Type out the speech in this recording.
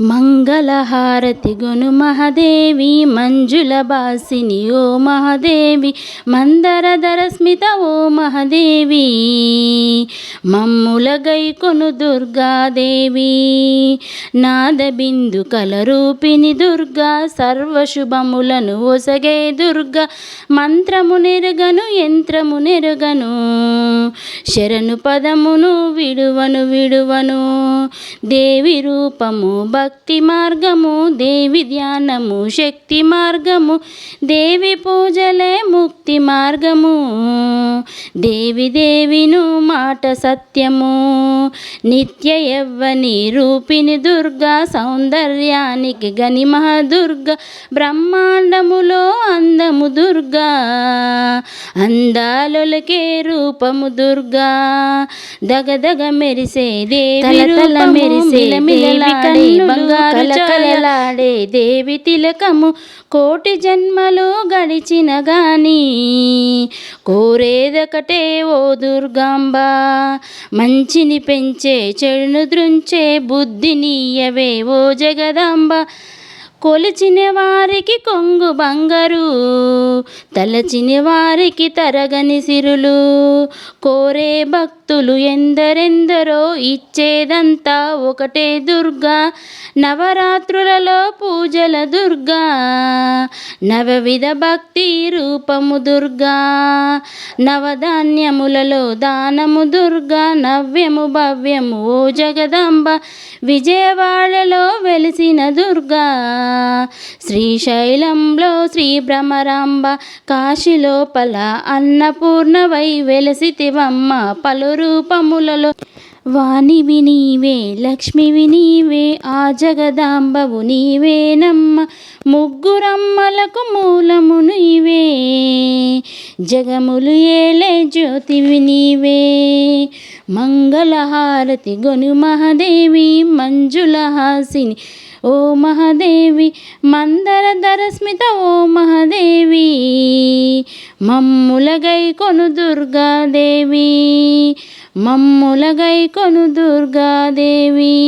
మంగళహారతి గును మహాదేవి మంజుల బాసిని ఓ మహాదేవి మందరధర స్మిత ఓ మహాదేవి మమ్ముల గైకొను దుర్గాదేవి నాదబిందు కలరూపిణి దుర్గా సర్వశుభములను ఒసగే దుర్గా మంత్రము నెరగను యంత్రము నెరగను శరణు పదమును విడువను విడువను దేవి రూపము భక్తి మార్గము దేవి ధ్యానము శక్తి మార్గము దేవి పూజలే ముక్తి మార్గము. దేవి దేవిను మాట సత్యము నిత్య యవ్వని రూపిణి దుర్గా సౌందర్యానికి గని మహాదుర్గ బ్రహ్మాండములో అందము దుర్గా అందాలొలకే రూపము దుర్గా. దగదగ మెరిసే దేవి మెరిసే మిలమిలలాడే బంగారు కలకలలాడే దేవి తిలకము కోటి జన్మలు గడిచిన గాని కోరేదొకటే ఓ దుర్గాంబ. మంచిని పెంచే చెడును దృంచే బుద్ధినీయవే ఓ జగదాంబ. కొలిచిన వారికి కొంగు బంగారు తలచిన వారికి తరగని సిరులు. కోరే భక్తులు ఎందరెందరో ఇచ్చేదంతా ఒకటే దుర్గా. నవరాత్రులలో పూజల దుర్గా. నవవిధ భక్తి రూపము దుర్గా. నవధాన్యములలో దానము దుర్గా. నవ్యము భవ్యము ఓ జగదాంబ. విజయవాడలో వెలిసిన దుర్గా. శ్రీశైలంలో శ్రీ భ్రమరాంబ కాశీలోపల అన్నపూర్ణవై వెలసితివమ్మ పలు రూపములలో. వాణివి నీవే లక్ష్మివి నీవే ఆ జగదాంబవు నీవేనమ్మ. ముగ్గురమ్మలకు మూలము నీవే. జగములు ఏలే జ్యోతివి నీవే. మంగళహారతి గొను మహాదేవి మంజులహాసిని ఓ మహాదేవి మందర ధర స్మిత ఓ మహాదేవి. మమ్ములగై కొను దుర్గాదేవి మమ్ములగై కొను దుర్గాదేవి.